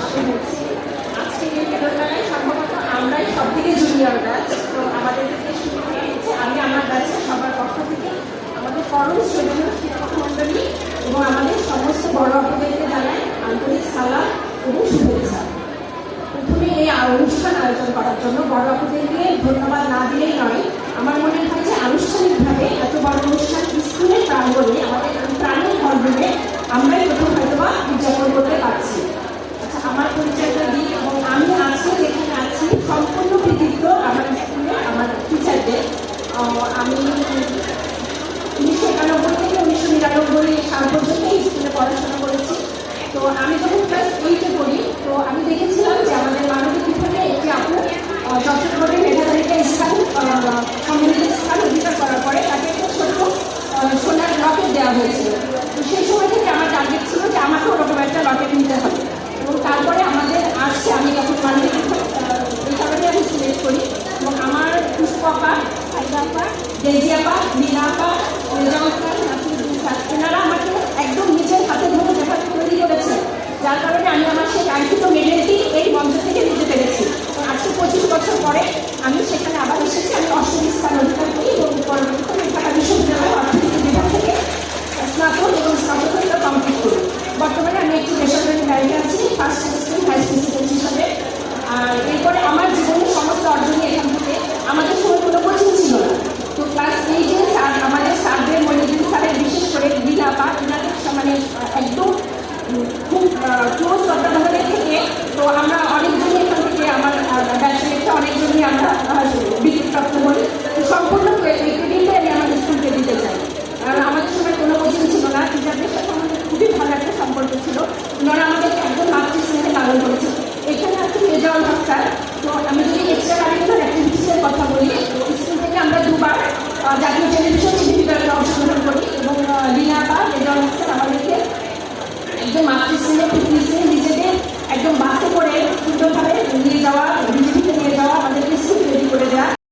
বসে হয়েছি আজকে এই বেরোবেলায় সম্ভবত আমরাই সব থেকে জুনিয়র ব্যাচ তো আমাদের শুরু করা হচ্ছে আমি আমার ব্যাচে সবার পক্ষ থেকে আমাদের করণ শ্রেণীয় শিক্ষক মণ্ডলী এবং আমাদের সমস্ত বড় অপদেরকে জানাই আন্তরিক সালাম এবং শুভেচ্ছা এই অনুষ্ঠান আয়োজন করার জন্য বড় অপদেরকে ধন্যবাদ না দিলেই নয় আমার মনে হয় যে আনুষ্ঠানিকভাবে এত বড় অনুষ্ঠান স্কুলের প্রাঙ্গণে আমাদের প্রাণের হলরুমে আমরাই প্রথম হয়তোবা উদযাপন করতে পারছি আচ্ছা আমার পরিচয়টা দিই এবং আমি আজকে যেখানে আছি সম্পূর্ণ কৃতিত্ব আমার স্কুলে, আমার টিচারদের আমি উনিশশো একানব্বই থেকে উনিশশো নিরানব্বই সাল পর্যন্ত স্কুলে পড়াশোনা করেছি। তো আমি যখন ক্লাস এইটে পড়ি, তো আমি দেখেছিলাম সাইদাপা ডেজিয়াপা লীলাপা রেজাউল খান নাসিরুদ্দিন এনারা আমাকে একদম নিজের হাতে ধরে যেভাবে তৈরি করেছে। যার কারণে আমি আমার সেই কাঙ্ক্ষিত মেডেলটি এই মঞ্চ থেকে নিতে পেরেছি আজকে পঁচিশ বছর পরে আমি সেখানে একদম খুব ক্লোজ তত্ত্বাবধানের